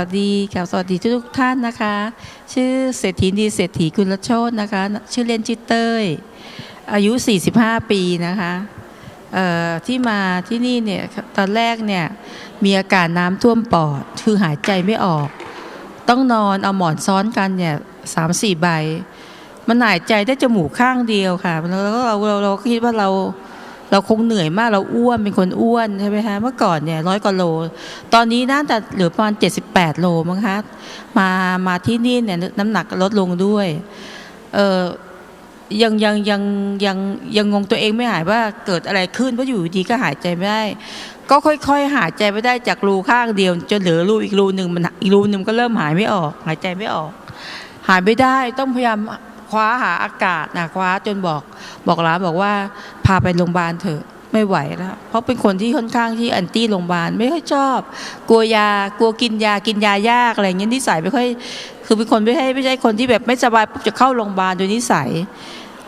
วัสดีค่ะสวัสดีทุกท่านนะคะ ชื่อเศรษฐีดีเศรษฐีกุลโชตนะคะ ชื่อเล่นชื่อเต้ย อายุ 45 ปีนะคะเอ่อที่มาที่นี่เนี่ยตอนแรกเนี่ยมีอาการน้ำท่วมปอดคือหายใจไม่ออก ต้องนอนเอาหมอนซ้อนกันเนี่ยสามสี่ใบ มันหายใจได้จมูกข้างเดียวค่ะแล้วเราเราเราคิดว่าเรา เราคงเหนื่อยมากเราอ้วนเป็นคนอ้วนใช่ไหมคะเมื่อก่อนเนี่ยร้อยกว่าโล ตอนนี้น่าจะเหลือประมาณ78โลมั้งคะมามาที่นี่เนี่ยน้ำหนักลดลงด้วยเออยังยังยังยังยังงงตัวเองไม่หายว่าเกิดอะไรขึ้นเพราะอยู่ดีก็หายใจไม่ได้ ก็ค่อยๆ หายใจไม่ได้จากรูข้างเดียว จนเหลือรูอีกรูหนึ่งมันอีกรูหนึ่งก็เริ่มหายไม่ออก หายใจไม่ออก หายไม่ได้ต้องพยายาม คว้าหาอากาศนะคว้าจนบอกบอกร้านบอกว่า พาไปโรงพยาบาลเถอะไม่ไหวแล้วเพราะเป็นคนที่ค่อนข้างที่แอนตี้โรงพยาบาลไม่ค่อยชอบ กลัวยากลัวกินยากินยายากอะไรอย่างเงี้ยนิสัยไม่ค่อย คือเป็นคนไม่ใช่ไม่ใช่คนที่แบบไม่สบายปุ๊บจะเข้าโรงพยาบาลโดยนิสัย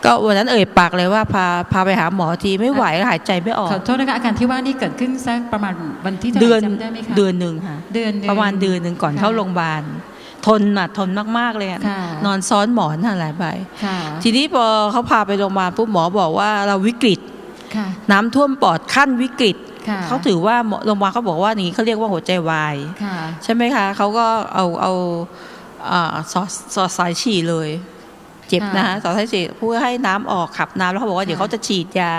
ก็วันนั้นเอ่ยปากเลยว่าพาพาไปหาหมอทีไม่ไหวแล้วหายใจไม่ออกขอโทษนะคะอาการที่ว่านี่เกิดขึ้นสักประมาณวันที่ท่าไหเดือนจำได้ไหมคะเดือนหนึ่งค่ะเดือนหนึ่งประมาณเดือนหนึ่งก่อนค่ะเข้าโรงพยาบาล ทนอะทนมากๆเลยอะค่ะนอนซ้อนหมอนหลายใบค่ะทีนี้พอเขาพาไปโรงพยาบาลปุ๊บหมอบอกว่าเราวิกฤตค่ะน้ำท่วมปอดขั้นวิกฤตค่ะเขาถือว่าหมอโรงพยาบาลเขาบอกว่าอย่างนี้เขาเรียกว่าหัวใจวายค่ะใช่ไหมคะเขาก็เอาเอาอ่าสอดสอดสายฉี่เลยเจ็บนะคะสอดสายฉี่เพื่อให้น้ำออกขับน้ำแล้วเขาบอกว่าเดี๋ยวเขาจะฉีดยา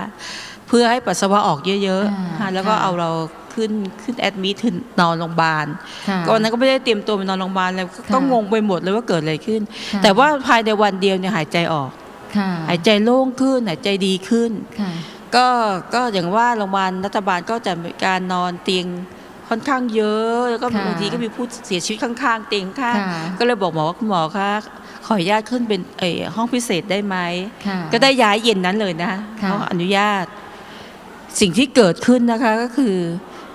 เพื่อให้ปัสสาวะออกเยอะๆค่ะแล้วก็เอาเรา ขึ้นขึ้นแอดมิทนอนโรงพยาบาลค่ะก็วันนั้นก็ไม่ได้เตรียมตัวไปนอนโรงพยาบาลเลยก็ก็งงไปหมดเลยว่าเกิดอะไรขึ้นค่ะแต่ว่าภายในวันเดียวเนี่ยหายใจออกค่ะหายใจโล่งขึ้นหายใจดีขึ้นค่ะก็ก็อย่างว่าโรงพยาบาลรัฐบาลก็จะมีการนอนเตียงค่อนข้างเยอะแล้วก็ค่ะบางทีก็มีผู้เสียชีวิตข้างๆเตียงข้างค่ะก็เลยบอกหมอว่าคุณหมอคะขออนุญาตขึ้นเป็นเออห้องพิเศษได้ไหมค่ะก็ได้ย้ายเย็นนั้นเลยนะค่ะเขาอนุญาต สิ่งที่เกิดขึ้นนะคะก็คือ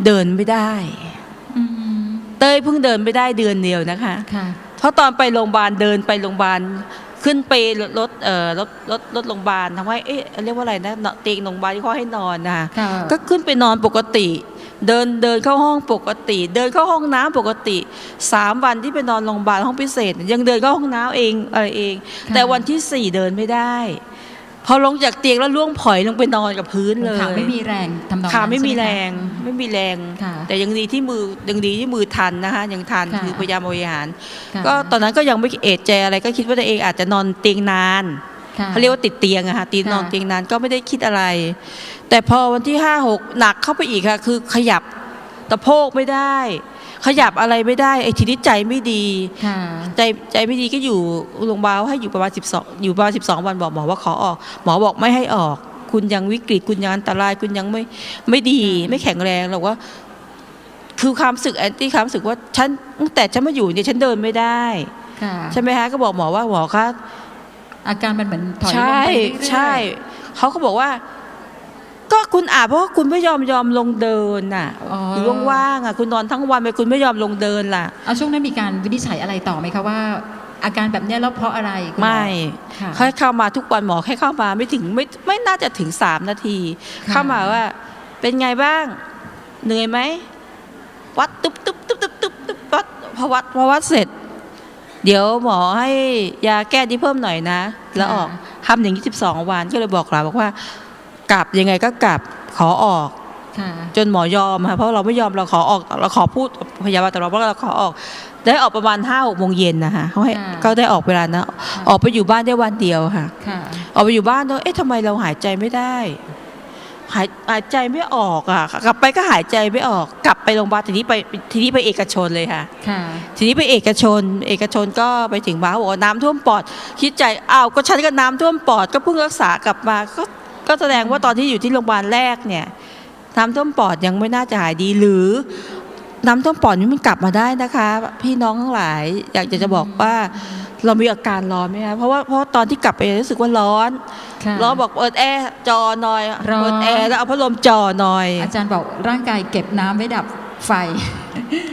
เดินไม่ได้อืมเต้ยเพิ่งเดินไม่ได้เดือนเดียวนะคะค่ะเพราะตอนไปโรงพยาบาลเดินไปโรงพยาบาลขึ้นไปรถรถเอ่อรถรถรถโรงพยาบาลทำให้เอ๊ะเรียกว่าอะไรนะเนอะเตียงโรงพยาบาลที่เขาให้นอนนะคะค่ะก็ขึ้นไปนอนปกติ เดินเดินเข้าห้องปกติ เดินเข้าห้องน้ำปกติสามวันที่ไปนอนโรงพยาบาลห้องพิเศษ ยังเดินเข้าห้องน้ำเองอะไรเองค่ะแต่วันที่สี่เดินไม่ได้ พอลงจากเตียงแล้วล่วงผอยลงไปนอนกับพื้นเลยขาไม่มีแรงทำนองนั้นขาไม่มีใช่หแรคะงไม่มีแรงค่ะแต่ยังดีที่มือยังดีที่มือทันนะคะยังทันค่ะคือพยายามบริหารค่ะก็ตอนนั้นก็ยังไม่เอะใจอะไรก็คิดว่าตัวเองอาจจะนอนเตียงนานค่ะเขาเรียกว่าติดเตียงอะค่ะตีนค่ะนอนเตียงนานก็ไม่ได้คิดอะไร แต่พอวันที่ห้าหกหนักเข้าไปอีกค่ะ คือขยับตะโพกไม่ได้ ขยับอะไรไม่ได้ไอ้ทีนี้ใจไม่ดี ค่ะ ใจใจไม่ดีก็อยู่โรงพยาบาลให้อยู่ประมาณ12 อยู่ประมาณ12 วันบอกหมอว่าขอออก หมอบอกไม่ให้ออก คุณยังวิกฤตคุณยังอันตรายคุณยังไม่ไม่ดี ไม่แข็งแรงเราว่าคือความรู้สึกแอนตี้ความรู้สึกว่าฉันตั้งแต่ฉันมาอยู่เนี่ยฉันเดินไม่ได้ค่ะ ใช่ไหมคะก็บอกหมอว่าหมอคะอาการมันเหมือนถอยลงใช่ไปเรื่อยๆ ใช่เขาก็บอกว่า ก็คุณอาจเพราะว่าคุณไม่ยอมยอมลงเดินน่ะอ๋อหรือว่างๆอะคุณนอนทั้งวันไปคุณไม่ยอมลงเดินล่ะ เอาช่วงนั้นมีการวินิจฉัยอะไรต่อไหมคะว่า อาการแบบเนี้ยแล้วเพราะอะไรคุณหอไม่ค่ะแค่เข้ามาทุกวันหมอแค่เข้ามาไม่ถึงไม่ไม่น่าจะถึงสามนาที ค่ะ เข้ามาว่า เป็นไงบ้างเหนื่อยไหมวัดตุ๊บตุ๊บตุ๊บตุ๊บตุ๊บตุ๊บวัดพอวัดพอวัดเสร็จ เดี๋ยวหมอให้ยาแก้ที่เพิ่มหน่อยนะ แล้วออกทำอย่างนี้สิบสองวันก็เลยบอกเราบอกว่า กลับยังไงก็กลับขอออกค่ะจนหมอยอมค่ะเพราะเราไม่ยอมเราขอออกเราขอพูดพยาบาลแต่เราเพราะเราขอออก ได้ออกประมาณห้าหกโมงเย็นนะคะเขาให้ค่ะก็ได้ออกเวลานะออกไปอยู่บ้านได้วันเดียวค่ะค่ะออกไปอยู่บ้านแล้วเอ๊ะทำไมเราหายใจไม่ได้ หายหายใจไม่ออกอะ กลับไปก็หายใจไม่ออก กลับไปโรงพยาบาลทีนี้ไปทีนี้ไปเอกชนเลยค่ะค่ะทีนี้ไปเอกชน เอกชนก็ไปถึงบ้านบอกว่าน้ำท่วมปอด คิดใจอ้าวก็ฉันก็น้ำท่วมปอดก็เพิ่งรักษากลับมาก็ ก็แสดงว่าตอนที่อยู่ที่โรงพยาบาลแรกเนี่ยน้ำท่วมปอดยังไม่น่าจะหายดีหรือน้ำท่วมปอดนี่มันกลับมาได้นะคะ พี่น้องทั้งหลาย อยากจะจะบอกว่าเรามีอาการร้อนไหมคะเพราะว่าเพราะตอนที่กลับไปรู้สึกว่าร้อนค่ะร้อนบอกเปิดแอร์จอหน่อยร้อนเปิดแอร์แล้วเอาพัดลมจอหน่อย อาจารย์บอกร่างกายเก็บน้ำไว้ดับ ไฟ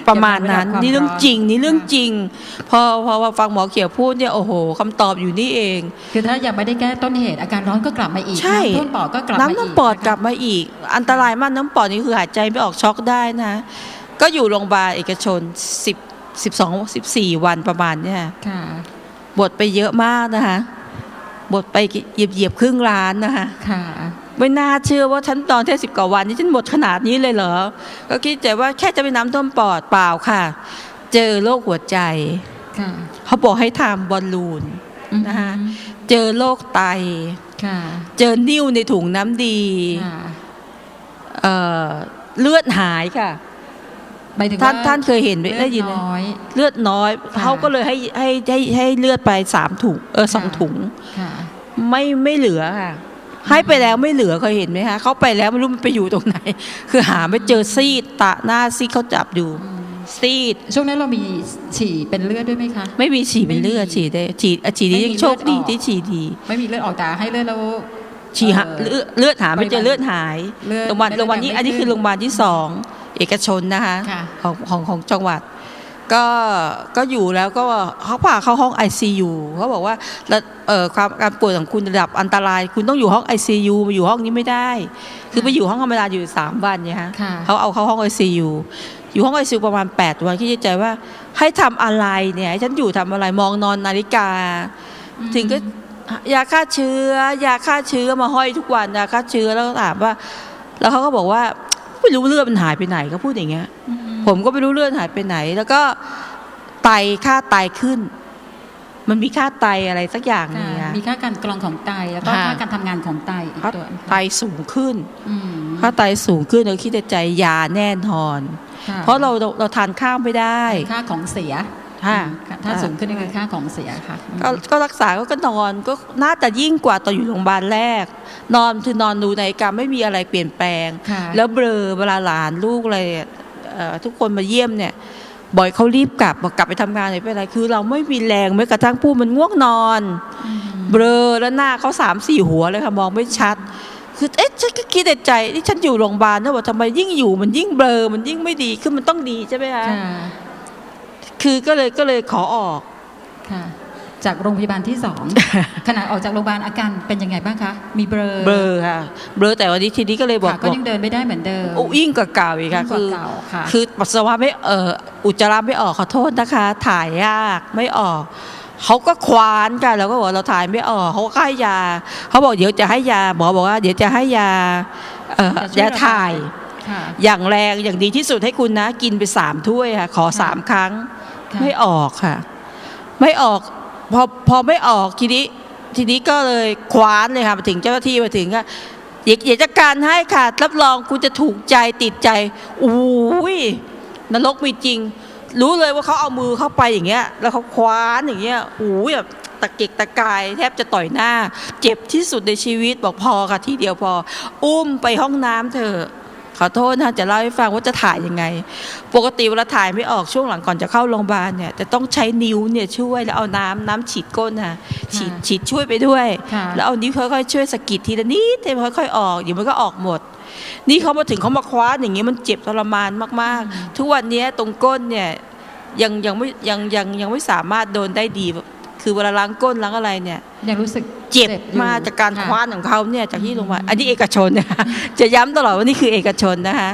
ประมาณนั้นเก็บไว้ดับความนี่เรื่องร้อนจริงนี่เรื่องค่ะจริงพอพอพอฟังหมอเขียวพูดเนี่ยโอ้โหคำตอบอยู่นี่เอง คือถ้ายังไม่ได้แก้ต้นเหตุอาการร้อนก็กลับมาอีกใช่น้ำท่วมปอดก็กลับมาอีกน้ำน้ำปอดนะคะกลับมาอีก อันตรายมากน้ำปอดนี่คือหายใจไม่ออกช็อกได้นะ ก็อยู่โรงพยาบาลเอกชน10 12 14วันประมาณเนี่ยค่ะบทไปเยอะมากนะคะบทไปเหยียบเหยียบๆครึ่งล้านนะคะค่ะ ไม่น่าเชื่อว่าฉันตอนแค่สิบกว่าวันนี้ฉันหมดขนาดนี้เลยเหรอ ก็คิดแต่ว่าแค่จะไปน้ำท่วมปอดเปล่าค่ะ เจอโรคหัวใจค่ะเขาบอกให้ทำบอลลูนนะคะเจอโรคไตค่ะเจอนิ่วในถุงน้ำดีค่ะเอ่อเลือดหายค่ะหมายถึงท่านว่ท่านเคยเห็นไหมเลือได้ยินไหมน้อยเลือดน้อยค่ะเขาก็เลยให้ให้ให้ให้เลือดไปสามถุงเออสองค่ะถุงค่ะไม่ไม่เหลือค่ะ ให้ไปแล้วไม่เหลือเคยเห็นไหมคะเขาไปแล้วไม่รู้มันไปอยู่ตรงไหน คือหาไม่เจอซีดตะหน้าซีดเขาจับดูซีดช่วงนั้นเรามีฉี่เป็นเลือดด้วยไหมคะ ไม่มีฉี่เป็นเลือดไม่มีฉี่ได้ฉี่อะฉี่นี้ไม่มียังโชคดีเลือดออกที่ฉี่ดี ไม่มีเลือดออกแต่ให้เลือดแล้วฉี่หาเอ่อเลือดเลือดหาไม่เจอปริมาณเลือดหายเลือดโรงพยาบาลไม่โรงพยาบาลนี้ไม่อันนี้คือขึ้นโรงพยาบาลที่สองเอกชนนะคะค่ะของของของจังหวัด ก็ก็อยู่แล้วก็เขาพาเข้าห้อง ICU เขาบอกว่าแล้วเอ่อความการป่วยของคุณระดับอันตราย คุณต้องอยู่ห้อง ICU มาอยู่ห้องนี้ไม่ได้ คือไปอยู่ห้องธรรมดาอยู่สามวันเนี่ยฮะค่ะเขาเอาเข้าห้อง ICU อยู่ห้อง ICU ประมาณ 8 วันคิดในใจว่าให้ทำอะไรเนี่ยให้ฉันอยู่ทำอะไรมองนอนนาฬิกา ถึงก็ยาฆ่าเชื้อยาฆ่าเชื้อมาห้อยทุกวันยาฆ่าเชื้อแล้วก็ถามว่า แล้วเขาก็บอกว่าไม่รู้เลือดมันหายไปไหนก็พูดอย่างเงี้ยอืม ผมก็ไม่รู้เลือดหายไปไหน แล้วก็ไตค่าไตขึ้น มันมีค่าไตอะไรสักอย่างหนึงค่ะอะมีค่าการกรองของไตแล้วก็ค่ะค่าการทำงานของไตอีกค่าตัวไตสูงขึ้นอืมค่าไตสูงขึ้นเราคิดในใจยาแน่นอนค่เพราะเราเราเราทานข้าวไม่ได้ค่าของเสียค่ะอืมถ้าสูงขึ้นนี่คือค่าของเสียค่ะก็ก็รักษาก็ก็นอนก็น่าจะยิ่งกว่าตอนอยู่โรงพยาบาลแรก นอนคือนอนดูในาฬิกาไม่มีอะไรเปลี่ยนแปลงค่ะแล้วเบลอเวลาหลานลูกอะไรเอ่อ ทุกคนมาเยี่ยมเนี่ยบ่อยเขารีบกลับบอกกลับไปทำงานเลยเป็นไร คือ เราไม่มีแรงแม้กระทั่งพูดมันง่วงนอนอืมเบลอแล้วหน้าเขาสามสี่หัวเลยค่ะมองไม่ชัด คือเอ๊ะฉันก็คิดในใจนี่ฉันอยู่โรงพยาบาลนะว่าทำไมยิ่งอยู่มันยิ่งเบลอมันยิ่งไม่ดีคือมันต้องดีใช่ไหมคะค่ะคือก็เลยก็เลยขอออกค่ะ จากโรงพยาบาลที่สองขณะออกจากโรงพยาบาลอาการเป็นยังไงบ้างคะ มีเบลอเบลอค่ะ เบลอแต่วันนี้ทีนี้ก็เลยบอกค่ะก็บอกยังเดินไม่ได้เหมือนเดิมโอ้ยิ่งกว่าเก่าอีกค่ะยิ่งกคืว่าอเก่าค่ะคือปัสสาวะไม่เอออุจจาระไม่ออกขอโทษนะคะ ถ่ายยากไม่ออกเขาก็ควานกันเราก็บอกเราถ่ายไม่ออกเขาก็ให้ยาเขาบอกเดี๋ยวจะให้ยาหมอบอกว่าเดี๋ยวจะให้ยาเอ่อจะช่วยยาถ่ายค่ะอย่างแรงอย่างดีที่สุดให้คุณนะ กินไปสามถ้วยค่ะ ขอค่ะสามครั้งค่ะไม่ออกค่ะ ไม่ออก พอพอไม่ออกทีนี้ทีนี้ก็เลยคว้านเลยค่ะมาถึงเจ้าหน้าที่มาถึงก็เดี๋ยวเดี๋ยวจัดการให้ค่ะรับรองคุณจะถูกใจติดใจอุ้ยนรกมีจริง รู้เลยว่าเขาเอามือเข้าไปอย่างเงี้ย แล้วเขาคว้านอย่างเงี้ยอุ้ยแบบตะเกียกตะกายแทบจะต่อยหน้า เจ็บที่สุดในชีวิตบอกพอค่ะทีเดียวพอ อุ้มไปห้องน้ำเถอะ ขอโทษนะจะเล่าให้ฟังว่าจะถ่ายยังไง ปกติเวลาถ่ายไม่ออกช่วงหลังก่อนจะเข้าโรงพยาบาลเนี่ยจะต้องใช้นิ้วเนี่ยช่วยแล้วเอาน้ำน้ำฉีดก้นค่ะฉีดฉีดช่วยไปด้วยค่ะแล้วเอานิ้วค่อยๆช่วยสะกิดทีละนิดทีละค่อยๆออกเดี๋ยวมันก็ออกหมดนี่เขามาถึงเขามาคว้าอย่างเงี้ยมันเจ็บทรมานมากๆ ทุกวันเนี้ยตรงก้นเนี่ยยังยังไม่ยังยังยังไม่สามารถโดนได้ดี คือเวลาล้างก้นล้างอะไรเนี่ยยังรู้สึกเจ็บอยู่มากจากการะคว้านของเขาเนี่ยจากที่โรงพยาบาลอันนี้เอกชนนะคะจะย้ำตลอดว่านี่คือเอกชนนะคะ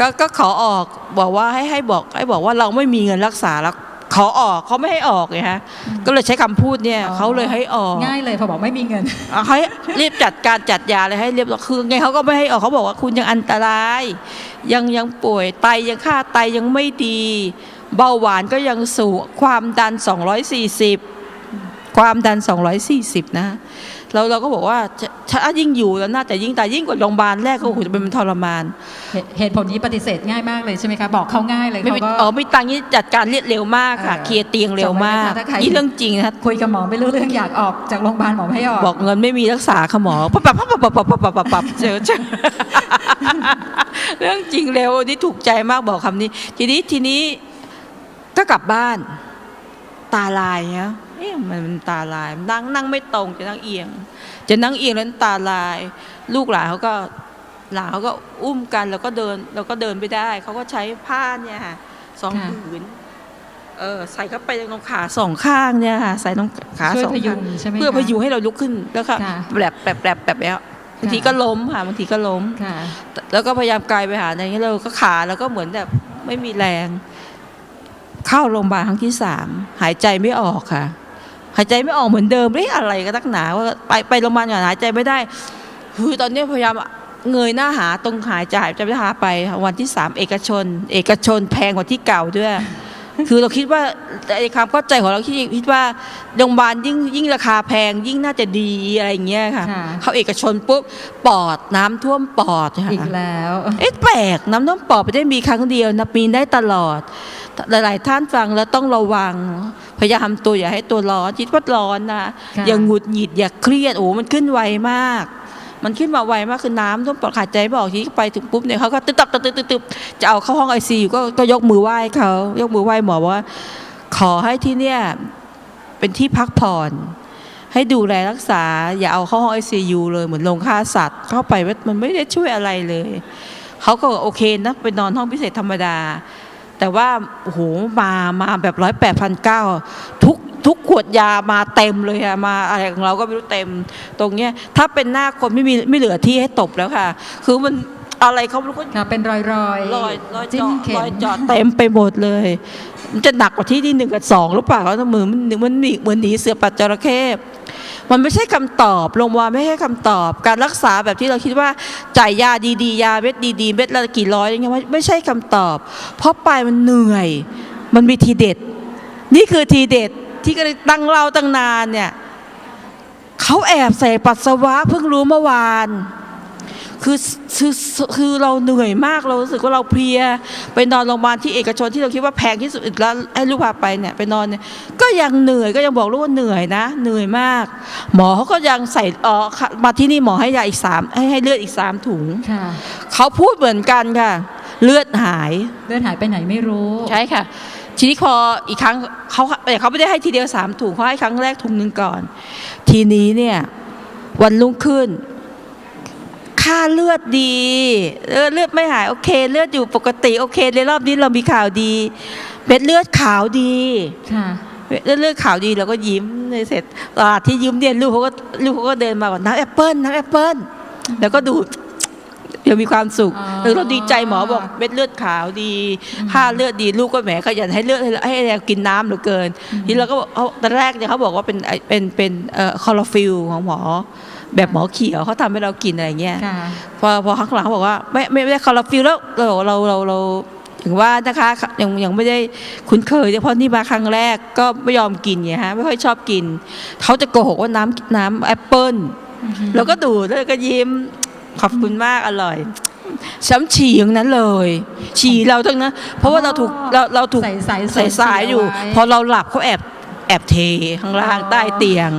ก็ก็ขอออกบอกว่าให้ให้บอกให้บอกว่าเราไม่มีเงินรักษาแล้วขอออกเขาไม่ให้ออกไงฮะก็เลยใช้คำพูดเนี่ยอ๋อเขาเลยให้ออกง่ายเลยพอบอกไม่มีเงินเอาให้รีบจัดการจัดยาเลยให้เรียบร้อยคือไงเขาก็ไม่ให้ออกเขาบอกว่าคุณยังอันตราย ยังยังป่วยไตยังค่าไตยังไม่ดี เบาหวานก็ยังสูงความดัน 240 ความดัน 240 นะเราเราก็บอกว่าจะถ้ายิ่งอยู่แล้วน่าจะยิ่งตายยิ่งกว่าโรงพยาบาลแรกก็โอ้โหจะเป็นทรมานเหตุเหตุผลนี้ปฏิเสธง่ายมากเลยใช่ไหมคะบอกเขาง่ายเลยไม่เขามีก็อ๋อไม่ตังค์นี่จัดการเรียเร็วมากค่ะเออเคลียร์เตียงเร็วมากจำไว้นะคะถ้าใครนี่เรื่องจริงนะคะคุยกับหมอไม่รู้เรื่องอยากออกจากโรงพยาบาลหมอไม่ให้ออกบอกเงินไม่มีรักษาค่ะหมอปับปับปับปับปับปับปับปับปับเจอเจอเรื่องจริงเร็วนี่ถูกใจมากบอกคำนี้ ทีนี้ทีนี้ก็กลับบ้านตาลายเนี้ย เอ๊ะมันมันตาลายนั่งนั่งไม่ตรงจะนั่งเอียง จะนั่งเอียงแล้วตาลาย ลูกหลานเขาก็หลานเขาก็อุ้มกันแล้วก็เดินเราก็เดินไปได้ เขาก็ใช้ผ้าเนี่ยค่ะสองค่ะผืนเออใส่เข้าไปตรงขาสองข้างเนี่ยค่ะใส่ตรงขาช่วยสองพยุข้างงใช่ไหมคะเพื่อพยุงให้เราลุกขึ้นแล้วก็ค่ะแบบแบบแบบแบบแล้วบางทีก็ล้มค่ะบางทีก็ล้มค่ะแล้วก็พยายามกายไปหาในนี้เราก็ขาแล้วก็เหมือนแบบไม่มีแรง เข้าโรงพยาบาลครั้งที่สามหายใจไม่ออกค่ะ หายใจไม่ออกเหมือนเดิมเรื่อะไรก็ตักหนาว่าไปไปโรงพยาบาลก่อนหายใจไม่ได้คือตอนนี้พยายามเงยหน้าหาตรงหายใจหายใจไม่ได้หาไปวันที่สามเอกชน เอกชนแพงกว่าที่เก่าด้วย คือเราคิดว่าไอ้ความเข้าใจของเราคิดคิดว่าโรงพยาบาลยิ่งยิ่งราคาแพง ยิ่งน่าจะดีอะไรอย่างเงี้ยค่ะ ค่ะเขาเอกชนปุ๊บปอดน้ำท่วมปอดค่ะ อีกแล้ว เอ๊ะแปลกน้ำท่วมปอดไม่ได้มีครั้งเดียวนะมีได้ตลอด หลายๆท่านฟังแล้วต้องระวัง พยายามทำตัวอย่าให้ตัวร้อนคิดว่าร้อนนะค่ะ อย่างหงุดหงิดอย่าเครียดโอ้มันขึ้นไวมาก มันขึ้นมาไวมากคือน้ำท่วมปอดหายใจไม่อกทีไปถึงปุ๊บเนี่ยเขาก็ตึ๊บตึ๊บตึ๊บตึ๊บจะเอาเข้าห้องไอซียูก็ก็ยกมือไหว้เขายกมือไหว้หมอว่า ขอให้ที่เนี่ยเป็นที่พักผ่อน ให้ดูแลรักษา อย่าเอาเข้าห้องไอซียูเลยเหมือนโรงฆ่าสัตว์เข้าไปมันไม่ได้ช่วยอะไรเลยเขาก็โอเคนะไปนอนห้องพิเศษธรรมดา แต่ว่าโอ้โหมามาแบบร้อยแปดพันเก้าทุก ทุกขวดยามาเต็มเลยอะมาอะไรของเราก็ไม่รู้เต็ม ตรงเนี้ยถ้าเป็นหน้าคนไม่มีไม่เหลือที่ให้ตบแล้วค่ะ คือมันอะไรเขาไม่รู้ก็ค่ะเป็นรอยรอยรอยรอยจิ้เจาะมเข็รมอยเจาะเต็มไปหมดเลย มันจะหนักกว่าที่ที่หนึ่งกับสองหรือเปล่าเขามือมันมันหนีเหมือนหนีเสือปัดจระเข้มันไม่ใช่คำตอบโรงพยาบาลไม่ใช่คำตอบ การรักษาแบบที่เราคิดว่าจ่ายยาดีๆ ยาเม็ดดีๆ เม็ดละกี่ร้อยอย่างเงี้ยไม่ไม่ใช่คำตอบ เพราะไปมันเหนื่อย มันมีทีเด็ด นี่คือทีเด็ด ที่ก็เลยตั้งเราตั้งนานเนี่ยเขาแอบใส่ปัสสาวะเพิ่งรู้เมื่อวานคือคือคือเราเหนื่อยมากเรารู้สึกว่าเราเพลีย ไปนอนโรงพยาบาลที่เอกชนที่เราคิดว่าแพงที่สุดแล้วให้ลูกพาไปเนี่ยไปนอนเนี่ยก็ยังเหนื่อยก็ยังบอกลูกว่าเหนื่อยนะ เหนื่อยมาก หมอเขาก็ยังใส่เออมาที่นี่หมอให้ยาอีกสามให้ให้เลือดอีกสามถุงค่ะเขาพูดเหมือนกันค่ะ เลือดหาย เลือดหายไปไหนไม่รู้ใช่ค่ะ ทีนี้พออีกครั้งเขาแต่เขาไม่ได้ให้ทีเดียวสามถุงเขาให้ครั้งแรกถุงหนึ่งก่อน ทีนี้เนี่ยวันรุ่งขึ้น ค่าเลือดดีเลือดเลือดไม่หายโอเค เลือดอยู่ปกติโอเคในรอบนี้เรามีข่าวดีเม็ดเลือดขาวดีค่ะเลือดเลือดขาวดีเราก็ยิ้มเลยเสร็จตลาดที่ยิ้มเนี่ยลูกเขาก็ลูกเขาก็เดินมาบอกน้ำแอปเปิ้ลน้ำแอปเปิ้ลแล้วก็ดูดเดี๋ ยวมีความสุขอ๋อเออเราดีใจหมอบอกเม็ดเลือดขาวดีค่าเลือดดีลูกก็แหมขยันให้เลือดให้ให้เรากินน้ำเหลือเกิน ทีเราก็บอกเขาตอนแรกเนี่ยเขาบอกว่าเป็นไอ้เป็นเป็นเอ่อคลอโรฟิลของหมอ แบบหมอเขียวเขาทำให้เรากินอะไรเงี้ยค่ะพอพอข้างหลังเขาบอกว่าไม่ไม่ไม่ได้คาราฟิลแล้วเราเราเราเราถึงว่านะคะยังยังไม่ได้คุ้นเคยเพราะนี่มาครั้งแรกก็ไม่ยอมกินไงฮะไม่ค่อยชอบกินเขาจะโกหกว่าน้ำน้ำแอปเปิ้ลแล้วก็ดูดแล้วก็ยิ้ม ขอบคุณมากอร่อยช้ำฉี่อย่างนั้นเลย ฉี่เราทั้งนั้นเพราะว่าเราถูกเราเราถูกใส่สายใส่สายอยู่ไว้พอเราหลับเขาแอบแอบเทข้างล่างใต้เตียง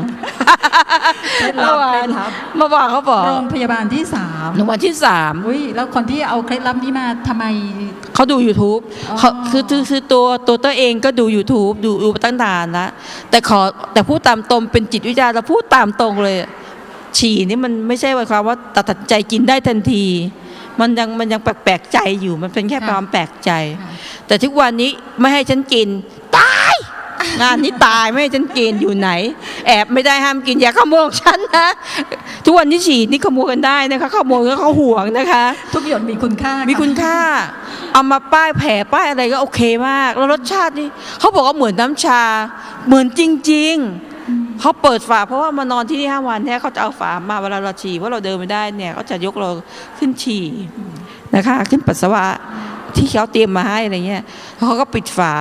เคล็ดลับเคล็ดลับเมื่อวานเขาบอกโรงพยาบาลที่สามหนึ่งวันที่สามอุ้ยแล้วคนที่เอาเคล็ดลับนี้มาทำไมเขาดู YouTube อ๋อเขาคือคือคือตัวตัวตัวเองก็ดู YouTube ดูดูมาตั้งนานแล้วแต่ขอแต่พูดตามตรงเป็นจิตวิทยาเราพูดตามตรงเลย ฉี่นี่มันไม่ใช่หมายความว่าตัดสินใจกินได้ทันที มันยังมันยังแปลกๆใจอยู่ มันเป็นแค่ความแปลกใจค่ะแต่ทุกวันนี้ไม่ให้ฉันกิน ตาย งานนี้ตายไม่ให้ฉันกินอยู่ไหน แอบไม่ได้ห้ามกินอย่าขโมยของฉันนะทุกวันนี้ฉี่นี่ขโมยกันได้นะคะขโมยก็เขาห่วงนะคะ ทุกหยดมีคุณค่ามีมีคุณค่า เอามาป้ายแผ่ป้ายอะไรก็โอเคมาก แล้วรสชาตินี่เขาบอกว่าเหมือนน้ำชา เหมือนจริง ๆ เขาเปิดฝาเพราะว่ามานอนที่นี่ห้าวันเนี่เขาจะเอาฝามาเวลาเราฉี่ว่าเราเดินไม่ได้เนี่ยเขาจะยกเราขึ้นฉี่นะคะ ขึ้นปัสสาวะที่เขาเตรียมมาให้อะไรเงี้ยแล้วเขาก็ปิดฝา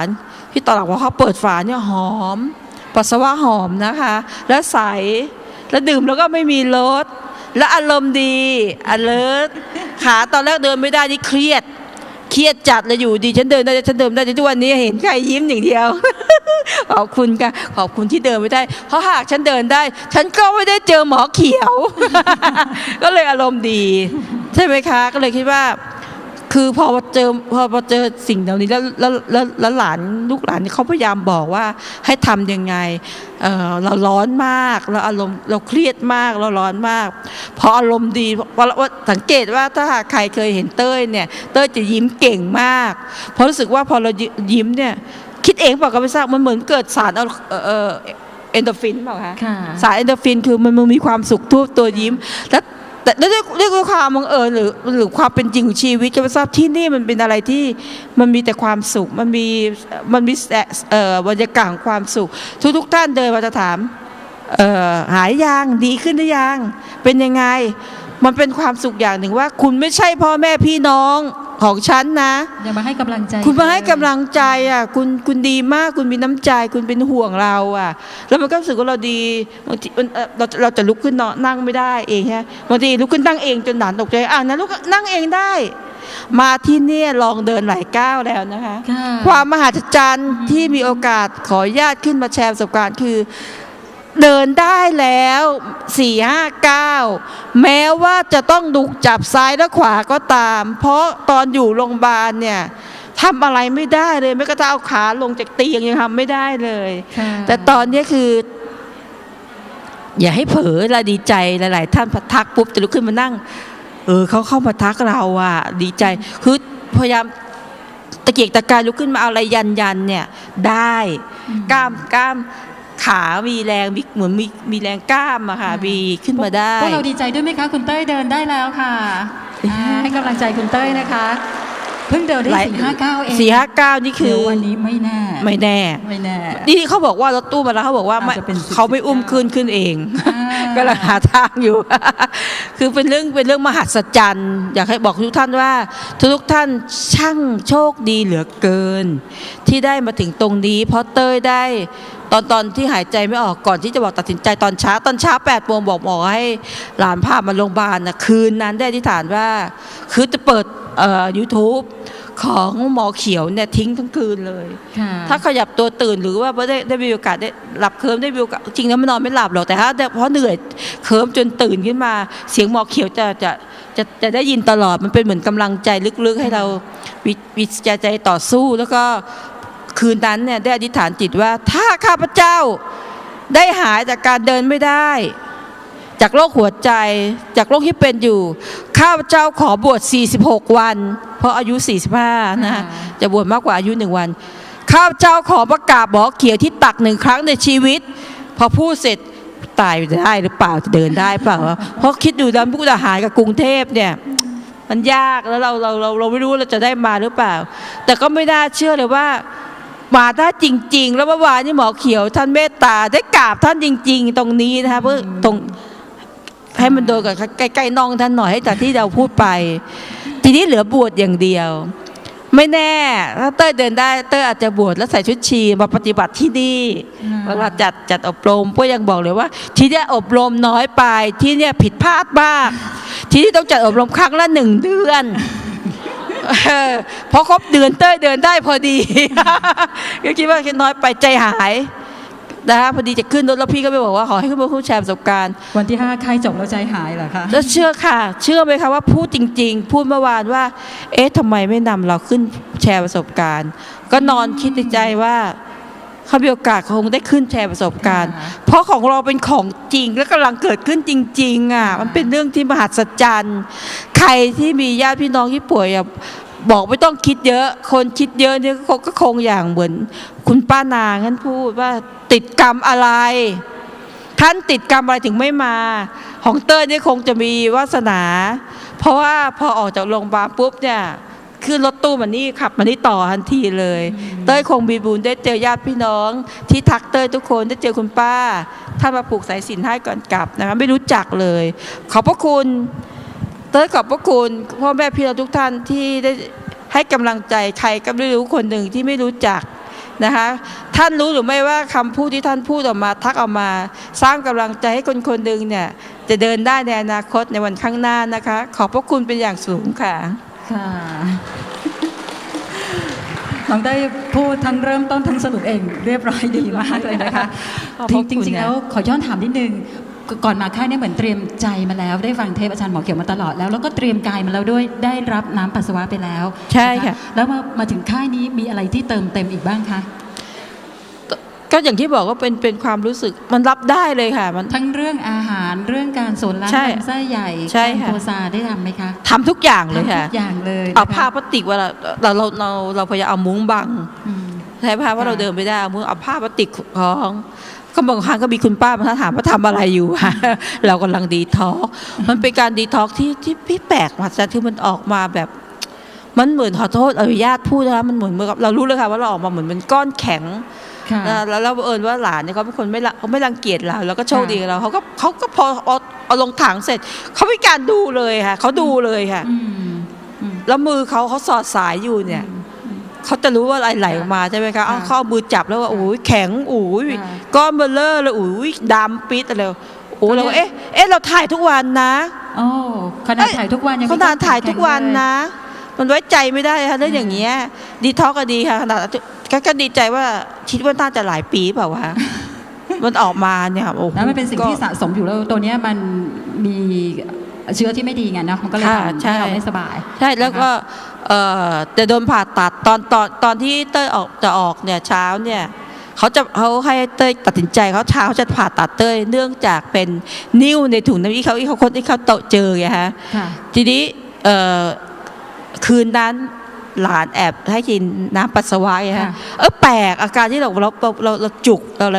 ที่ตอนหลังว่าเขาเปิดฝาเนี่ยหอม ปัสสาวะหอมนะคะ แล้วใสแล้วดื่มแล้วก็ไม่มีรสและอารมณ์ดี alert ขาตอนแรกเดินไม่ได้นี่เครียด เครียดจัดเลยอยู่ดีฉันเดินได้ฉันเดินได้ทุกวันนี้เห็นใครยิ้มอย่างเดียว ขอบคุณค่ะขอบคุณที่เดินไม่ได้ เพราะหากฉันเดินได้ ฉันก็ไม่ได้เจอหมอเขียว ก็เลยอารมณ์ดี ใช่ไหมคะ ก็เลยคิดว่า คือพอเจอพอพอเจอสิ่งเหล่านี้แล้วแล้วแล้วหลานลูกหลานเขาพยายามบอกว่าให้ทำยังไงเออเราร้อนมากเราอารมณ์เราเครียดมากเราร้อนมาก พออารมณ์ดีพอว่าสังเกตว่าถ้าหากใครเคยเห็นเต้ยเนี่ย เต้ยจะยิ้มเก่งมากเพราะรู้สึกว่าพอเรายิ้มเนี่ย คิดเองเปล่าก็ไม่ทราบมันเหมือนเกิดสารเอ่อเอ่อเอนโดรฟินเปล่าคะค่ะสารเอนโดรฟินคือมันมันมีความสุขทั่วตัวยิ้มแล้วแต่ด้วยด้วยด้วยความบังเอิญหรือหรือความเป็นจริงของชีวิตก็ไม่ทราบที่นี่มันเป็นอะไรที่มันมีแต่ความสุขมันมีมันมีแสเอ่อบรรยากาศของความสุข ทุกทุกๆท่านเดินมาจะถามเอ่อหายยังดีขึ้นหรือยังเป็นยังไง มันเป็นความสุขอย่างหนึ่งว่า คุณไม่ใช่พ่อแม่พี่น้องของฉันนะยังมาให้กำลังใจ คุณมาให้กำลังใจอะ คุณคุณดีมากคุณมีน้ำใจ คุณเป็นห่วงเราอะ แล้วมันก็รู้สึกว่าเราดีบางทีมันเอ่อเราเราจะลุกขึ้นนอนนั่งไม่ได้เองฮะบางทีลุกขึ้นนั่งเองจนหลานตกใจอ่านะลุกนั่งเองได้ มาที่เนี่ยลองเดินหลายก้าวแล้วนะคะค่ะความมหัศจรรย์ที่มีโอกาสขออนุญาตขึ้นมาแชร์ประสบการณ์คือ เดินได้แล้วสี่ห้าเก้าแม้ว่าจะต้องดุกจับซ้ายและขวาก็ตาม เพราะตอนอยู่โรงพยาบาลเนี่ยทำอะไรไม่ได้เลยไม่กระทั่งเอาขาลงจากเตียงยังทำไม่ได้เลยค่ะแต่ตอนนี้คือ อย่าให้เผลอละดีใจหลาย ๆ ท่านพอทักปุ๊บจะลุกขึ้นมานั่ง เออเขาเข้ามาทักเราอะ ดีใจคือพยายามตะเกียกตะกายลุกขึ้นมาเอาอะไรยันยันๆเนี่ยได้กล้ามกล้าม ขามีแรงมีเหมือนมีมีแรงกล้ามอะค่ะมีขึ้นมาได้พวกเราดีใจด้วยไหมคะ คุณเต้ยเดินได้แล้วค่ะอ่าให้กำลังใจคุณเต้ยนะคะ เพิ่งเดินได้หลายสี่ห้าเก้าเองสี่ห้าเก้านี่คืเดี๋อยววันนี้ไม่แน่ไม่แน่ไม่แน่นี่เขาบอกว่ารถตู้มาแล้วเขาบอกว่าไม่อาจจะเป็น10เขาไม่อุ้มขึ้นขึ้นเองอ่าก็ลังหาทางอยู่ คือเป็นเรื่องเป็นเรื่องมหัศจรรย์ อยากให้บอกทุกท่านว่า ทุกๆท่านช่างโชคดีเหลือเกิน ที่ได้มาถึงตรงนี้ เพราะเต้ยได้ตอนตอนที่หายใจไม่ออกก่อนที่จะบอกตัดสินใจตอนเช้าตอนเช้า8ปดโมงบอกหมอให้หลานพามาโรงพยาบาลนะคืนนั้นได้อธิษฐานว่า คือจะเปิดเอ่อ YouTube ของหมอเขียวเนี่ยทิ้งทั้งคืนเลยค่ะถ้าขยับตัวตื่นหรือว่าไม่ได้ได้มีโอกาสได้หลับเคิมได้มีโอกาสจริงแล้วมันนอนไม่หลับหรอกแต่ถ้าเพราะเหนื่อยเคิมจนตื่นขึ้นมา เสียงหมอเขียวจะจะจะจะได้ยินตลอดมันเป็นเหมือนกำลังใจลึกๆ ให้เราวิวิจใจต่อสู้ แล้วก็คืนนั้นเนี่ยได้อธิษฐานจิตว่าถ้าข้าพเจ้าได้หายจากการเดินไม่ได้ จากโรคหัวใจ จากโรคที่เป็นอยู่ ข้าพเจ้าขอบวช 46 วัน เพราะอายุ 45 นะค่ะจะบวชมากกว่าอายุหนึ่งวัน ข้าพเจ้าขอประกาศหมอเขียวที่ตักหนึ่งครั้งในชีวิต พอพูดเสร็จตายได้หรือเปล่าจะเดินได้เปล่าวะเพราะคิดดูตอนพุทธหารกับกรุงเทพเนี่ยมันยากแล้วเราเราเราเราไม่รู้เราจะได้มาหรือเปล่า แต่ก็ไม่น่าเชื่อเลยว่ามาได้จริง ๆ แล้วเมื่อวานนี้หมอเขียวท่านเมตตาได้กราบท่านจริง ๆ ตรงนี้นะคะเพื่อตรง ให้มันโดนกับใกล้ๆน้องท่านหน่อยให้จากที่เราพูดไป ทีนี้เหลือบวชอย่างเดียว ไม่แน่ถ้าเต้ยเดินได้เต้ยอาจจะบวชแล้วใส่ชุดชีมาปฏิบัติที่นี่อืมเวลาจัดจัดอบรมก็ยังบอกเลยว่า ที่เนี่ยอบรมน้อยไปที่เนี่ยผิดพลาดมาก ที่นี่ต้องจัดอบรมครั้งละหนึ่งเดือนเออพอครบเดือนเต้ยเดินได้พอดีก็คิดว่าแค่น้อยไปใจหาย นะคะพอดีจะขึ้นรถแล้วพี่ก็ไปบอกว่าขอให้ขึ้นมาพูดแชร์ประสบการณ์ วันที่ห้าใครจบแล้วใจหายเหรอคะแล้วเชื่อค่ะ เชื่อไหมคะว่าพูดจริง ๆ พูดเมื่อวานว่า เอ๊ะทำไมไม่นำเราขึ้นแชร์ประสบการณ์ ก็นอนคิดในใจว่าเขามีโอกาสคงได้ขึ้นแชร์ประสบการณ์ค่ะเพราะของเราเป็นของจริง และกำลังเกิดขึ้นจริง ๆ อะ มันเป็นเรื่องที่มหัศจรรย์ ใครที่มีญาติพี่น้องที่ป่วยอะ บอกไม่ต้องคิดเยอะ คนคิดเยอะเนี่ยก็คงอย่างเหมือน คุณป้านางท่านพูดว่าติดกรรมอะไร ท่านติดกรรมอะไรถึงไม่มา ของเต้ยนี่คงจะมีวาสนา เพราะว่าพอออกจากโรงพยาบาลปุ๊บเนี่ยขึ้นรถตู้มานี่ขับมานี่ต่อทันทีเลย เต้ยคงมีบุญได้เจอญาติพี่น้อง ที่ทักเต้ยทุกคนได้เจอคุณป้าท่านมาผูกสายสินให้ก่อนกลับนะคะไม่รู้จักเลย ขอบพระคุณ ต้ยขอบพระคุณพ่อแม่พี่น้องทุกท่านที่ได้ให้กำลังใจใครก็ไม่รู้คนหนึ่งที่ไม่รู้จักนะคะท่านรู้หรือไม่ว่าคำพูดที่ท่านพูดออกมาทักออกมา สร้างกำลังใจให้คนคนหนึ่งเนี่ยจะเดินได้ในอนาคตในวันข้างหน้านะคะ ขอบพระคุณเป็นอย่างสูงค่ะค่ะน้องได้พูดทั้งเริ่มต้นทั้งสรุปเองเรียบร้อยดีมากเลยนะคะขอบพระคุณจริงๆนะแล้วขอย้อนถามนิดนึง กก่อนมาค่ายเนี่ยเหมือนเตรียมใจมาแล้วได้ฟังเทปอาจารย์หมอเขียวมาตลอดแล้วแล้วก็เตรียมกายมาแล้วด้วยได้รับน้ำปัสสาวะไปแล้วใช่นค่ะแล้วมามาถึงค่ายนี้มีอะไรที่เติมเต็มอีกบ้างคะก็อย่างที่บอกว่าเป็นเป็นความรู้สึกมันรับได้เลยค่ะ มันทั้งเรื่องอาหารเรื่องการส่วนล้างใช่ลำไส้ใหญ่ใช่การค่ะโพซาได้ทำไหมคะทำทุกอย่างเลยทำค่ะทุกอย่างเลยนะคะเอาผ้าพลาสติกเวลาเราเราเราเราพยายามเอามุ้งบังอืมใช่ผ้าว่าค่ะเราเดินไม่ได้เอามือเอาผ้าพลาสติกของ ก็บางครั้งก็มีคุณป้ามาถามว่าทำอะไรอยู่เรากำลังดีท็อกซ์มันเป็นการดีท็อกซ์ที่ที่พี่แปลกมาจากที่มันออกมาแบบมันเหมือนขอโทษอนุญาตพูดนะคะมันเหมือนเหมือนกับเรารู้เลยค่ะว่าเราออกมาเหมือนเป็นก้อนแข็งค่ะนะแล้วเราบังเอิญว่าหลานเนี่ยเขาเป็นคนไม่ละเขาไม่รังเกียจเราแล้วก็โชคค่ะดีกับเราเขาก็เขาก็พอเอาเอาลงถังเสร็จเขาไม่การดูเลยค่ะเขาดูเลยค่ะอืมอืมแล้วมือเขาเขาสอดสายอยู่เนี่ย เขาจะรู้ว่าอะไรไหลออกมาใช่ไหมคะเอาค่ะเข้ามือจับแล้วว่าโอ้ยแข็งโอ้ยค่ะก้อนเบลเลอร์เลยโอ้ยดำปิดอะไรโอ้ยตอนนี้เราก็เอ๊ะเอ๊ะเราถ่ายทุกวันนะโอ้ขนาดถ่ายทุกวันยังมีขนาดถ่ายทุกวันแข็งๆเลยนะ มันไว้ใจไม่ได้ค่ะเรื่องอย่างเงี้ยดีท็อกก็ดีค่ะขนาดก็ก็ดีใจว่าคิดว่าน่าจะหลายปีเปล่าวะมันออกมาเนี่ยโอ้โหแล้วมันเป็นสิ่งที่ก็สะสมอยู่แล้วตัวเนี้ยมันมีเชื้อที่ไม่ดีไงนะมันก็เลยค่ะทำใช่ให้เราไม่สบาย ใช่แล้วก็ เอ่อแต่โดนผ่าตัดตอนตอนตอนที่เต้ยออกจะออกเนี่ยเช้าเนี่ยเขาจะเขาให้เต้ยตัดสินใจเขาเช้าจะผ่าตัดเต้ยเนื่องจากเป็นนิ้วในถุงน้ำดีเขาที่เขาคนที่เขาโตะเจอไงฮะค่ะทีนี้เอ่อคืนนั้น หลานแอบให้กินน้ำปัสสาวะไงฮะค่ะเออแปลกอาการที่เราเราเราเราเราจุกเราอะไร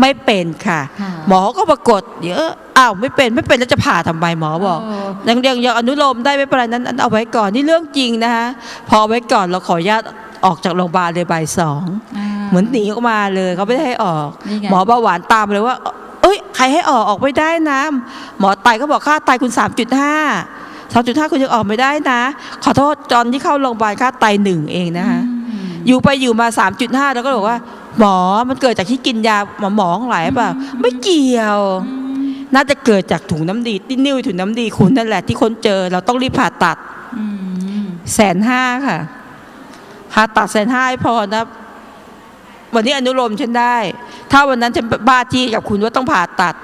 ไม่เป็นค่ะค่ะหมอก็ปรากฏเดี๋ยวเอออ้าวไม่เป็นไม่เป็นแล้วจะผ่าทำไมหมอบอกโยังยังยังอนุโลมได้ไม่เป็นไรนั้นอันเอาไว้ก่อนนี่เรื่องจริงนะคะพอเอาไว้ก่อนเราขออนุญาตออกจากโรงพยาบาลเลยบ่ายสองาเหมือนหนีออกมาเลยเขาไม่ได้ให้ออกนี่ไงหมอเบาหวานตามเลยว่า เอ้ย ใครให้ออกออกไม่ได้นะหมอไตก็บอกค่าไตคุณ3.5 3.5 คุณยังออกไม่ได้นะ ขอโทษตอนที่เข้าโรงพยาบาลค่าไตหนึ่งเองนะคะอืมอยู่ไปอยู่มา 3.5 แล้วก็บอกว่า หมอมันเกิดจากที่กินยาหมอหมอของหลายเปล่าไม่เกี่ยว น่าจะเกิดจากถุงน้ำดีที่นิ้วถุงน้ำดีคุณนั่นแหละที่คนเจอเราต้องรีบผ่าตัดอืมแสนห้าค่ะผ่าตัดแสนห้าให้พอนะวันนี้อนุโลมฉันได้ ถ้าวันนั้นฉันบ้าจี้กับคุณว่าต้องผ่าตัด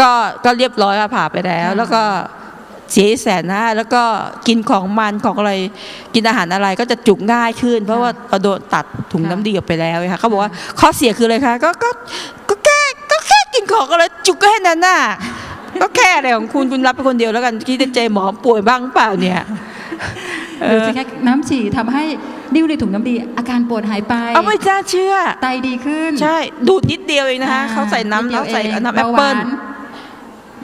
ก็ก็เรียบร้อยค่ะผ่าไปแล้ว แล้วก็ เสียแสนห้าแล้วก็กินของมันของอะไรกินอาหารอะไรก็จะจุกง่ายขึ้น เพราะว่าเราโดนตัดถุงน้ำดีออกไปแล้วค่ะเขาบอกว่าข้อเสียคืออะไรคะก็ก็ก็แค่ก็แค่กินของอะไรจุกก็แค่นั้นน่ะก็แค่อะไรของคุณคุณรับไปคนเดียวแล้วกันคิดในใจหมอป่วยบ้างเปล่าเนี่ยเอดูอสิคะน้ำฉี่ทำให้นิ้วในถุงน้ำดี อาการปวดหายไปเอาไม่น่าเชื่อไตดีขึ้น ใช่ ดูดนิดเดียวเองนะคะอ่เขาใส่น้ำดดียวเขาใส่องน้ำแอปบาหเปิ้วาลน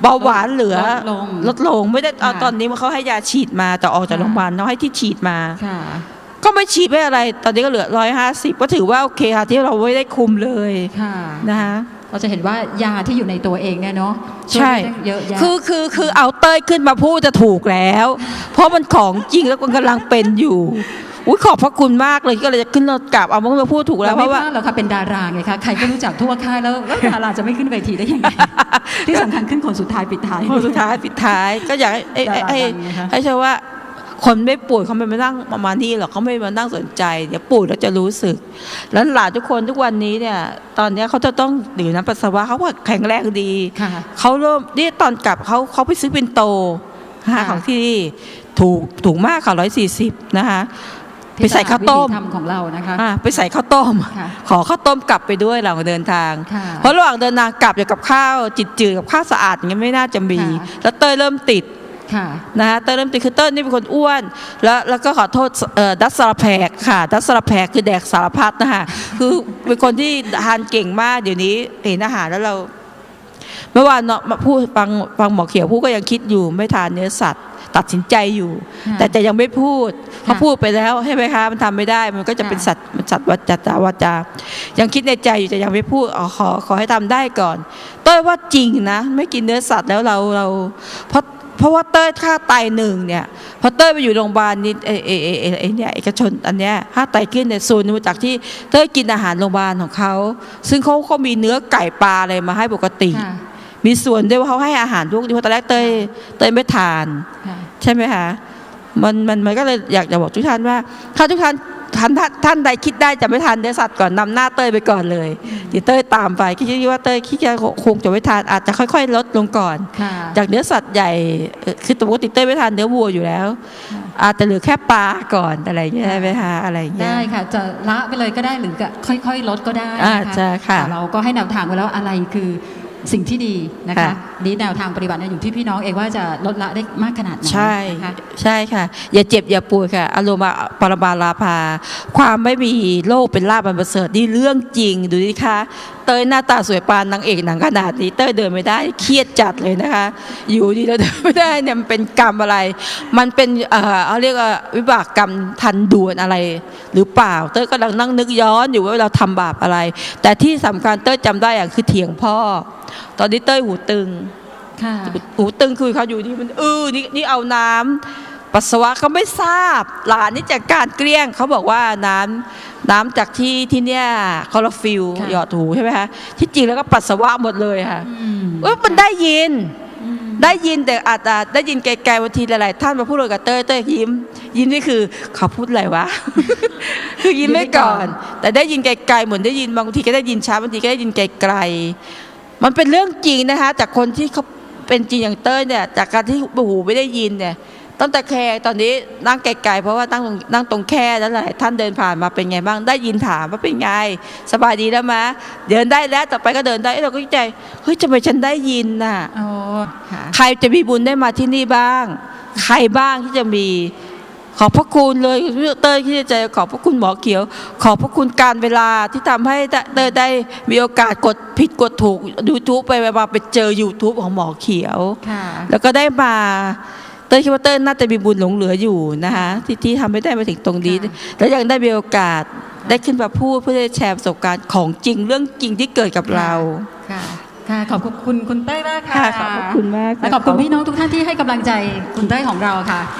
เบาหวานเหลือลดลงลดลงไม่ได้เอาค่ะ ตอนนี้เขาให้ยาฉีดมาแต่ออกจากค่ะโรงพยาบาลเขาให้ที่ฉีดมา ค่ะ ก็ไม่ฉีดไม่อะไร ตอนนี้ก็เหลือร้อยห้าสิบก็ถือว่าโอเคค่ะที่เราไม่ได้คุมเลยค่ะ นะคะ เราจะเห็นว่ายาที่อยู่ในตัวเองเนี่ยเนาะวยใช่ได้ตั้งเยอะแยะ คือคือคือเอาเต้ยขึ้นมาพูดจะถูกแล้ว เพราะมันของจริงแล้วมันกำลังเป็นอยู่ อุ้ยขอบพระคุณมากเลยก็เลยจะขึ้นมากราบเอามันมาพูดถูกแล้วเราเพไม่ราะพว่าลาดหรอกค่ะเป็นดาราไงคะใครก็รู้จักทั่วค่ายแล้วแล้วดาราจะไม่ขึ้นเวทีได้ยังไงที่สำคัญขึ้นคนสุดท้ายปิดท้ายคนสุดท้ายปิดท้าย ก็อยากให้ให้ให้ให้ดาราดังไงคะให้ใช่ว่าคนไม่ป่วยเขาไม่มานั่งประมาณนี้หรอกเขาไม่มานั่งสนใจ เดี๋ยวป่วยแล้วจะรู้สึก แล้วหลานทุกคนทุกวันนี้เนี่ย ตอนเนี้ยเขาจะต้องดื่มน้ำปัสสาวะเขาก็แข็งแรงดีค่ะเขาเริ่มนี่ตอนกลับเขาเขาไปซื้อเป็นโตหาค่ะของที่นี่ถูกถูกมากค่ะร้อยสี่สิบนะคะ ไปใส่ข้าวต้มที่ตลดวิธีทำของเรานะคะอ่าไปใส่ข้าวต้มค่ะขอข้าวต้มกลับไปด้วยหลังเดินทางค่ะเพราะระหว่างเดินทางกลับอยู่กับข้าวจิตจืดกับข้าวสะอาดอย่างเงี้ยไม่น่าจะมีค่ะแล้วเต้ยเริ่มติดค่ะนะฮะเต้ยเริ่มติดคือเต้ยนี่เป็นคนอ้วน แล้วแล้วก็ขอโทษเอ่อดัสสารแพกค่ะ ดัสสารแพกคือแดกสารพัดนะคะคือเป็นคนที่ทานเก่งมากเดี๋ยวนี้เห็นอาหารแล้วเราเมื่อวานเนาะมาพูดฟังฟังหมอเขียวพูดก็ยังคิดอยู่ไม่ทานเนื้อสัตว์ ตัดสินใจอยู่ค่ะแต่จะยังไม่พูดค่ะเขาพูดไปแล้วใช่ไหมคะมันทำไม่ได้มันก็จะเป็นค่ะสัตว์สัตว์วัจจาวาจายังคิดในใจอยู่แต่ยังไม่พูดอ๋อขอขอให้ทำได้ก่อนเต้ยว่าจริงนะ ไม่กินเนื้อสัตว์แล้วเราเราเพราะเพราะว่าเต้ยค่าไตหนึ่งเนี่ยพอเต้ยไปอยู่โรงพยาบาลนี่เอเอเอเอเอเนี่ยเอกชนอันเนี้ยค่าไตขึ้นเนี่ยศูนย์มาจากที่เต้ยกินอาหารโรงพยาบาลของเขา ซึ่งเขาเขามีเนื้อไก่ปลาอะไรมาให้ปกติค่ะมีส่วนด้วยว่าเขาให้อาหารพวกนี้เพราะตอนแรกเต้ยเต้ยไม่ทานค่ะ ใช่ไหมคะมันมันมันก็เลยอยากจะบอกทุกท่านว่า ถ้าทุกท่านท่านท่านท่านใดคิดได้จะไม่ทานเนื้อสัตว์ก่อนนำหน้าเต้ยไปก่อนเลยเดี๋ยวเต้ยตามไปคิดว่าเต้ยคิดจะคงจะไม่ทานอาจจะค่อย ๆ ลดลงก่อนค่ะจากเนื้อสัตว์ใหญ่เอ่อคือปกติเต้ยไม่ทานเนื้อวัวอยู่แล้ว อาจจะเหลือแค่ปลาก่อนอะไรอย่างเงี้ยค่ะใช่ไหมคะอะไรอย่างเงี้ยได้ค่ะจะละไปเลยก็ได้หรือก็ค่อยๆ ลดก็ได้อ่านะคะใช่ค่ะแต่เราก็ให้แนวทางไว้แล้วอะไรคือ สิ่งที่ดีนะคะค่ะนี่แนวทางปฏิบัติเนี่ยอยู่ที่พี่น้องเองว่าจะลดละได้มากขนาดไหนใช่ นะคะใช่ค่ะ อย่าเจ็บอย่าป่วยค่ะอารมณ์ปรมาลาภา ความไม่มีโรคเป็นลาบอันประเสริฐนี่เรื่องจริงดูดิคะเต้ยหน้าตาสวยปานนางเอกหนังขนาดนี้เต้ยเดินไม่ได้เครียดจัดเลยนะคะ อยู่ดีเราเดินไม่ได้เนี่ยมันเป็นกรรมอะไร มันเป็นเอ่อเขาเรียกว่าวิบากกรรมทันด่วนอะไร หรือเปล่า เต้ยกำลังนั่งนึกย้อนอยู่ว่าเราทำบาปอะไร แต่ที่สำคัญเต้ยจำได้อย่างคือเถียงพ่อ ตอนนี้เต้ยหูตึงค่ะหูตึงคือเขาอยู่ที่มันเออนี่นี่เอาน้ำ ปัสสาวะเขาไม่ทราบ หลานนี่จากการเกลี้ยงเขาบอกว่าน้ำน้ำจากที่ที่เนี่ยคลอโรฟิลค่ะหยอดหูใช่ไหมคะที่จริงแล้วก็ปัสสาวะหมดเลยค่ะอืมเออมันได้ยินอืมได้ยินแต่อาจจะได้ยินไกลๆบางทีหลายๆท่านมาพูดเลยกับเต้ยเต้ยยิ้ม ยิ้มนี่คือเขาพูดอะไรวะคือยิ้มไม่ก่อน แต่ได้ยินไกลๆเหมือนได้ยินบางทีก็ได้ยินช้าบางทีก็ได้ยินไกลๆมันเป็นเรื่องจริงนะคะจากคนที่เขาเป็นจริงอย่างเต้ยเนี่ยจากการที่หูไม่ได้ยินเนี่ย ตั้งแต่แคร์ตอนนี้นั่งไกลๆเพราะว่านั่งตรงนั่งตรงแค่แล้วหลายท่านเดินผ่านมาเป็นไงบ้าง ได้ยินถามว่าเป็นไง สบายดีแล้วมะเดินได้แล้วต่อไปก็เดินได้เอ้ยเราก็ใจเฮ้ยทำไมฉันได้ยินน่ะโอ้ค่ะใครจะมีบุญได้มาที่นี่บ้าง ใครบ้างที่จะมีขอบพระคุณเลยเต้ยที่จะขอบพระคุณหมอเขียว ขอบพระคุณการเวลาที่ทำให้เต้ยได้มีโอกาสกดผิดกดถูกยูทูบไปมาไปเจอ YouTube ของหมอเขียวค่ะแล้วก็ได้มา เต้ยคิดว่าเต้ยน่าจะมีบุญหลงเหลืออยู่นะคะที่ที่ทำให้ได้มาถึงตรงนี้ค่ะแล้วยังได้มีโอกาสได้ขึ้นมาพูดเพื่อได้แชร์ประสบการณ์ของจริงเรื่องจริงที่เกิดกับเราค่ะค่ะขอบคุณคุณเต้ยมากค่ะค่ะขอบพระคุณมากและขอบคุณพี่น้องทุกท่านที่ให้กำลังใจคุณเต้ยของเราค่ะ